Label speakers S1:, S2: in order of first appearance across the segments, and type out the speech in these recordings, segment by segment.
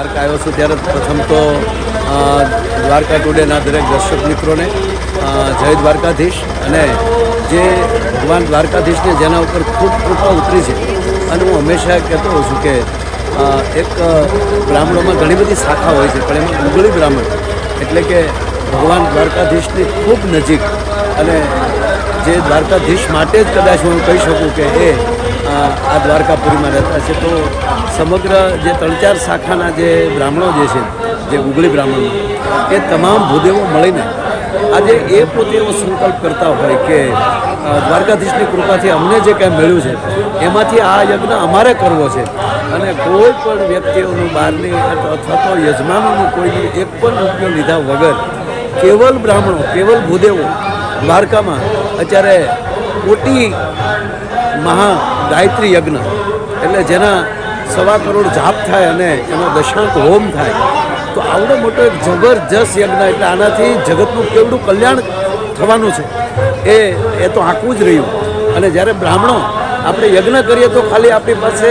S1: આવ્યો છું ત્યારે પ્રથમ તો દ્વારકા ટુડેના દરેક દર્શક મિત્રોને જય દ્વારકાધીશ. અને જે ભગવાન દ્વારકાધીશને જેના ઉપર ખૂબ કૃપા ઉતરી છે, અને હું હંમેશા કહેતો હોઉં છું કે એક બ્રાહ્મણોમાં ઘણી બધી શાખા હોય છે, પણ એમાં ઉંગળી બ્રાહ્મણ. એટલે કે ભગવાન દ્વારકાધીશની ખૂબ નજીક, અને જે દ્વારકાધીશ માટે જ કદાચ હું કહી શકું કે એ આ દ્વારકાપુરીમાં રહેતા છે. તો સમગ્ર જે ત્રણ ચાર શાખાના જે બ્રાહ્મણો જે છે, જે ઉગળી બ્રાહ્મણો, એ તમામ ભૂદેવો મળીને આજે એ પોતે એવો સંકલ્પ કરતા હોય કે દ્વારકાધીશની કૃપાથી અમને જે કાંઈ મળ્યું છે, એમાંથી આ યજ્ઞ અમારે કરવો છે. અને કોઈ પણ વ્યક્તિઓનું બહારની અથવા તો યજમાનોનું કોઈ એક પણ ઉપયોગ લીધા વગર કેવલ બ્રાહ્મણો, કેવલ ભૂદેવો દ્વારકામાં અત્યારે કોટી મહા ગાયત્રી યજ્ઞ. એટલે જેના સવા કરોડ જાપ થાય અને એનો દશાંત હોમ થાય, તો આવડો મોટો એક જબરજસ્ત યજ્ઞ. એટલે આનાથી જગતનું કેવડું કલ્યાણ થવાનું છે. એ એ તો આંકવું જ રહ્યું. અને જ્યારે બ્રાહ્મણો આપણે યજ્ઞ કરીએ તો ખાલી આપણી પાસે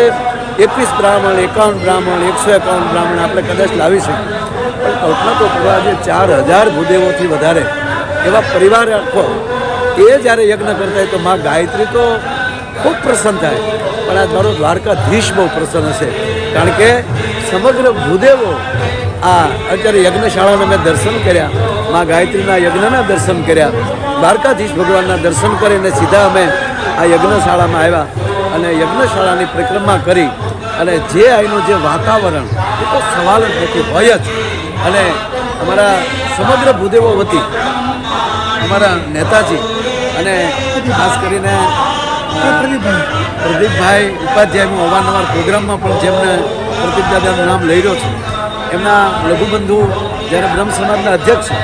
S1: એકવીસ બ્રાહ્મણ, એકાવન બ્રાહ્મણ, એકસો એકાવન બ્રાહ્મણ આપણે કદાચ લાવી શકીએ. પણ કલ્પના તો કરો આજે ચાર હજાર ભૂદેવોથી વધારે એવા પરિવાર આખો એ જ્યારે યજ્ઞ કરતા હોય તો માં ગાયત્રી તો ખૂબ પ્રસન્ન થાય. પણ આ મારો દ્વારકાધીશ બહુ પ્રસન્ન હશે કારણ કે સમગ્ર ભૂદેવો આ અત્યારે યજ્ઞશાળાના મેં દર્શન કર્યા, મા ગાયત્રીના યજ્ઞના દર્શન કર્યા, દ્વારકાધીશ ભગવાનના દર્શન કરીને સીધા અમે આ યજ્ઞશાળામાં આવ્યા અને યજ્ઞશાળાની પરિક્રમા કરી. અને જે અહીંનું જે વાતાવરણ, એ તો સવાલ જ નથી હોય જ. અને અમારા સમગ્ર ભૂદેવો વતી, અમારા નેતાજી અને ખાસ કરીને પ્રદીપભાઈ. ઉપાધ્યાય, હું અવારનવાર પ્રોગ્રામમાં પણ જેમને પ્રદીપ દાદાનું નામ લઈ રહ્યો છું, એમના લઘુબંધુ જ્યારે બ્રહ્મ સમાજના અધ્યક્ષ છે,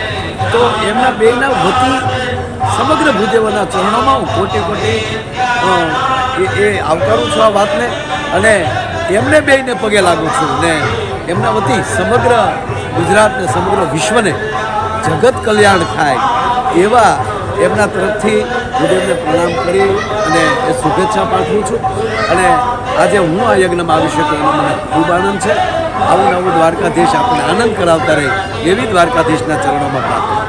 S1: તો એમના બેના વતી સમગ્ર ભૂદેવોના ચરણોમાં હું કોટી એ એ આવકારું છું આ વાતને અને એમને બેને પગે લાગું છું ને એમના વતી સમગ્ર ગુજરાતને સમગ્ર વિશ્વને જગત કલ્યાણ થાય એવા એમના તરફથી ગુરુદેવને પ્રણામ કરી અને એ શુભેચ્છા પાઠવું છું. અને આજે હું આ યજ્ઞમાં આવી શકું એનો મને ખૂબ આનંદ છે. આવું નવું દ્વારકાધીશ આપણને આનંદ કરાવતા રહે એવી દ્વારકાધીશના ચરણોમાં પ્રાર્થના